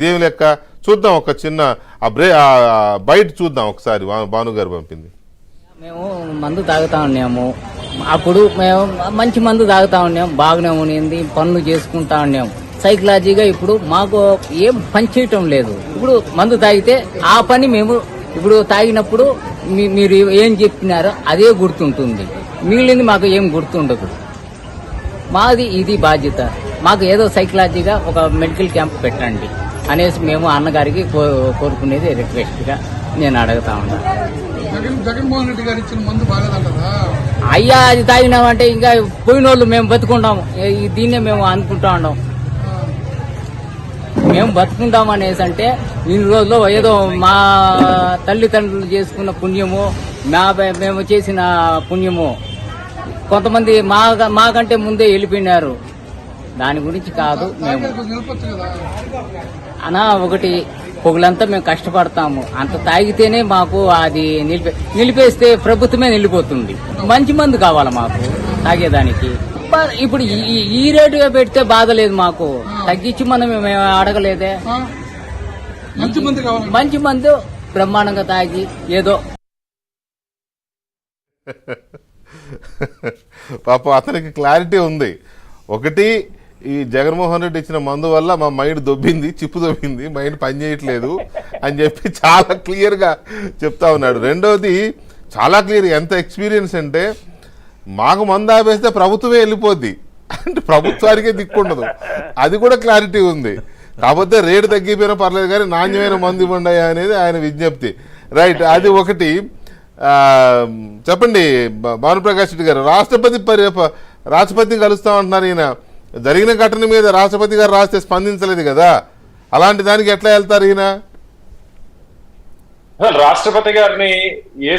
దేవుని లెక్క? చూద్దాం ఒక చిన్న ఆ బ్రే బయట చూద్దాం ఒకసారి భానుగారు పంపింది. మేము మందు తాగుతా ఉన్నాము. అప్పుడు మేము మంచి మందు తాగుతా ఉన్నాము. బాగానే ఉన్నింది పనులు చేసుకుంటా ఉన్నాం సైకలాజీగా ఇప్పుడు మాకు ఏం పని చేయటం లేదు. ఇప్పుడు మందు తాగితే ఆ పని మేము ఇప్పుడు తాగినప్పుడు మీ- మీరు ఏం చెప్పినారో అదే గుర్తుంటుంది. మిగిలింది మాకు ఏం గుర్తుండదు. మాది ఇది బాధ్యత. మాకు ఏదో సైకలాజీగా ఒక మెడికల్ క్యాంప్ పెట్టండి. అనేసి మేము అన్నగారికి కోరుకునేది రిక్వెస్ట్గా నేను అడుగుతా ఉన్నాను జగన్ జగన్మోహన్ రెడ్డి గారు ఇచ్చిన మందు బాగాలేదంటారా అయ్యా అది తాగినామంటే ఇంకా పోయిన వాళ్ళు మేము బతుకుంటాము. దీన్నే మేము అనుకుంటా ఉన్నాం. మేము బతుకుంటాం అనేసి అంటే ఇన్ని రోజులు ఏదో మా తల్లిదండ్రులు చేసుకున్న పుణ్యము మా మేము చేసిన పుణ్యము. కొంతమంది మా మాకంటే ముందే వెళ్ళిపోయినారు. దాని గురించి కాదు మేము. అనా ఒకటి పొగులంతా మేము కష్టపడతాము. అంత తాగితేనే మాకు అది నిలిపే నిలిపేస్తే ప్రభుత్వమే నిలిపోతుంది. మంచి మందు కావాలి మాకు తాగేదానికి. ఇప్పుడు ఈ- రేటుగా పెడితే బాధ లేదు మాకు. తగ్గించి మనం మేము అడగలేదే. మంచి మందు బ్రహ్మాండంగా తాగి ఏదో. పాపం అతనికి క్లారిటీ ఉంది. ఒకటి ఈ జగన్మోహన్ రెడ్డి ఇచ్చిన మందు వల్ల మా మైండ్ దొబ్బింది చిప్పు దొబ్బింది మైండ్ పనిచేయట్లేదు అని చెప్పి చాలా క్లియర్గా చెప్తా ఉన్నాడు. రెండవది చాలా క్లియర్ ఎంత ఎక్స్పీరియన్స్ అంటే మాకు మందు ఆపేస్తే ప్రభుత్వమే వెళ్ళిపోద్ది. అంటే ప్రభుత్వానికే దిక్కుండదు అది కూడా క్లారిటీ ఉంది. కాకపోతే రేటు తగ్గిపోయినా పర్లేదు కానీ నాణ్యమైన మందు ఇవ్వండి అనేది ఆయన విజ్ఞప్తి. రైట్ అది ఒకటి. చెప్పండి భానుప్రకాష్ రెడ్డి గారు రాష్ట్రపతి పరి రాష్ట్రపతిని కలుస్తామంటున్నారు ఈయన. జరిగిన ఘటన మీద రాష్ట్రపతి గారు రాస్తే స్పందించలేదు కదా? అలాంటి దానికి ఎట్లా వెళ్తారు ఈయన? రాష్ట్రపతి గారిని ఏ